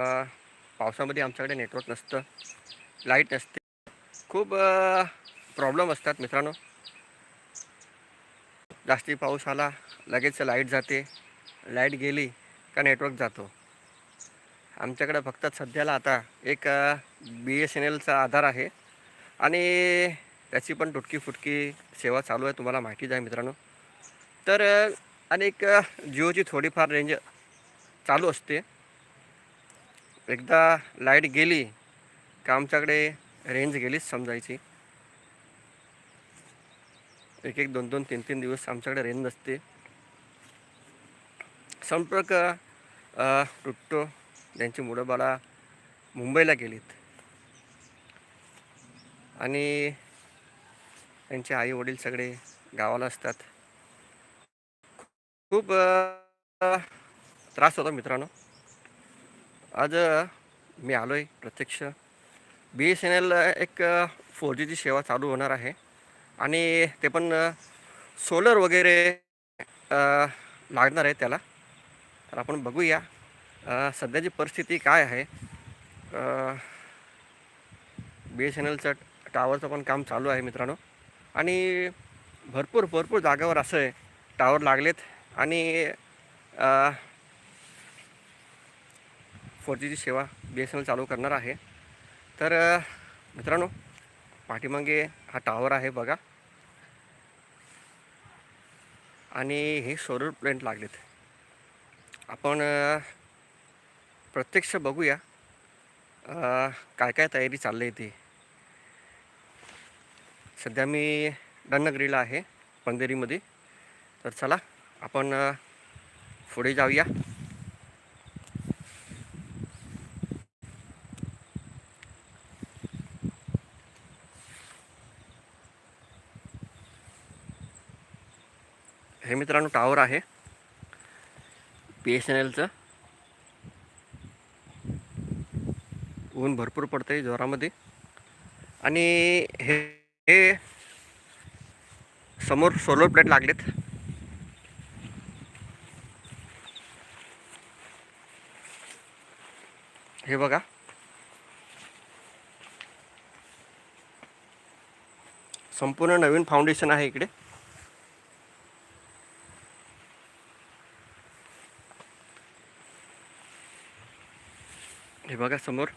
पावसामध्ये आमच्याकडे नेटवर्क नसतं लाइट नसते. खूप प्रॉब्लेम असतात मित्रांनो. जास्ती पाऊस आला लगेच लाइट जाते. लाइट गेली का नेटवर्क जातो. आमच्याकडे फक्त सध्याला आता एक बी एस एन एलचा आधार आहे. आणि त्याची पण तुटकी फुटकी सेवा चालू आहे तुम्हाला माहितीच आहे मित्रांनो. तर आणि एक जिओची थोडीफार रेंज चालू असते. एकदा लाइट गेली का आमच्याकडे रेंज गेलीच समजायची. एक एक दोन दोन तीन तीन दिवस आमच्याकडे रेंज नसते. संपर्क तुटतो त्यांची मुलं बाळा मुंबईला गेलीत. आणि त्यांचे आई वडील सगळे गावाला असतात. खूप त्रास होतो मित्रांनो. आज मी आलो आहे प्रत्यक्ष बी एस एन एल एक फोर जीची सेवा चालू होणार आहे. आणि ते पण सोलर वगैरे लागणार आहे त्याला. तर आपण बघूया सध्याची परिस्थिती काय आहे. बी एस एन एलचं टावरचं पण काम चालू आहे मित्रांनो. आणि भरपूर भरपूर जागावर असं आहे. टावर लागलेत. आणि फोर जीची सेवा बी एस एन एल चालू करणार आहे. तर मित्रांनो पाठीमागे हा टावर आहे बघा. आणि हे सोलर प्लेंट लागलेत. आपण प्रत्यक्ष बघूया काय काय तयारी चालली आहे ती. सध्या मी डन्नगरीला आहे पंधेरीमध्ये तर चला आपण पुढे जाऊया. हे मित्रांनो टावर आहे. बी एस एन एलचं ऊन भरपूर पडतं आहे जोरामध्ये. आणि हे हे समोर सोलर प्लेट लागलेत. हे बघा. संपूर्ण नवीन फाउंडेशन आहे इकडे. हे बघा समोर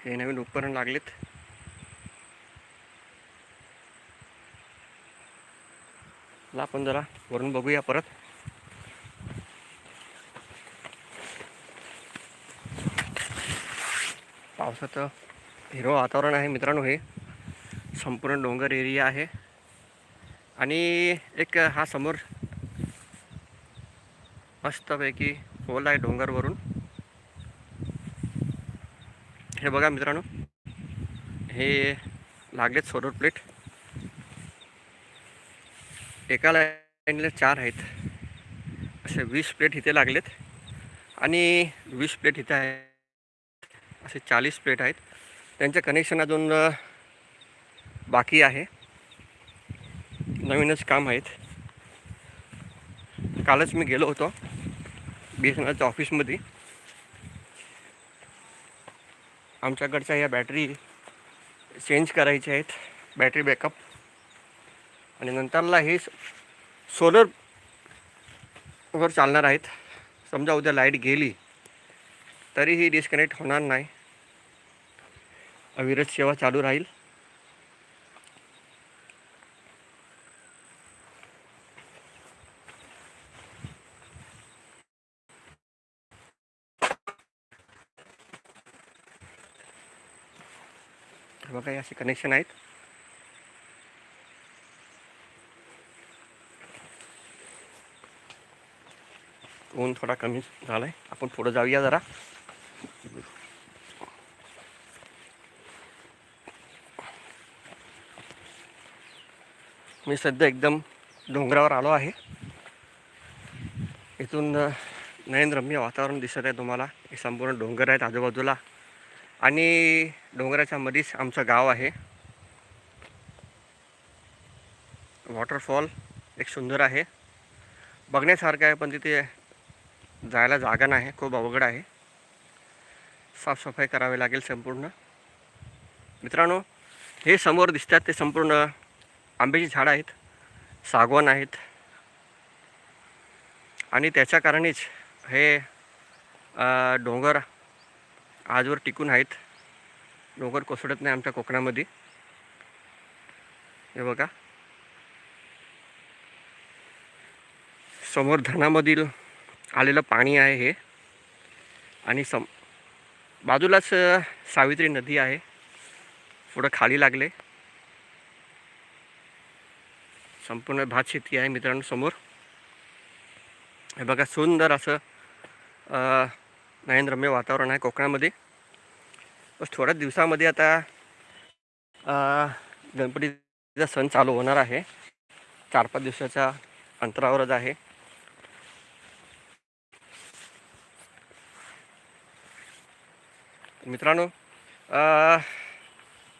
हे नवीन उपकरण लागलेत ला आपण जरा वरून बघूया परत पावसाचं हिरवं वातावरण आहे मित्रांनो हे संपूर्ण डोंगर एरिया आहे आणि एक हा समोर मस्तपैकी पोल आहे डोंगरवरून. हे बघा मित्रांनो हे लागलेत सोलर प्लेट एका लाईनला चार आहेत. असे वीस प्लेट इथे लागलेत आणि वीस प्लेट इथे आहेत. असे चाळीस प्लेट आहेत. त्यांचं कनेक्शन अजून बाकी आहे. नवीनच काम आहेत. कालच मी गेलो होतो. बी एस एन एलच्या ऑफिसमध्ये. आमच्याकडच्या या बॅटरी चेंज करायच्या आहेत बॅटरी बॅकअप. आणि नंतरला हे सोलर वर चालणार आहेत. समजा उद्या लाइट गेली तरीही डिस्कनेक्ट होणार नाही. अविरत सेवा चालू राहील. बघा हे असे कनेक्शन आहेत. ऊन थोडा कमी झाला आहे आपण पुढं जाऊया जरा. मी सध्या एकदम डोंगरावर आलो आहे. इथून नयनरम्य वातावरण दिसत आहे तुम्हाला. हे संपूर्ण डोंगर आहेत आजूबाजूला. आणि डोंगराच्या मध्येच आमचं गाव आहे. वॉटरफॉल एक सुंदर आहे. बघण्यासारखं आहे पण तिथे जायला जागा नाही खूप अवघड आहे. साफसफाई करावी लागेल संपूर्ण. मित्रांनो हे समोर दिसतात ते संपूर्ण आंब्याची झाडं आहेत सागवान आहेत. आणि त्याच्या कारणेच हे डोंगर आजवर टिकून आहेत. डोंगर कोसळत नाही आमच्या कोकणामध्ये. हे बघा. समोर धनामधील आलेलं पाणी आहे हे. आणि सम बाजूलाच सावित्री नदी आहे. पुढं खाली लागले. संपूर्ण भात शेती आहे मित्रांनो समोर. हे बघा सुंदर असं नयनरम्य वातावरण आहे कोकणामध्ये. बस थोड्याच दिवसामध्ये आता गणपतीचा सण चालू होणार आहे. चार पाच दिवसाच्या अंतरावरच आहे. मित्रांनो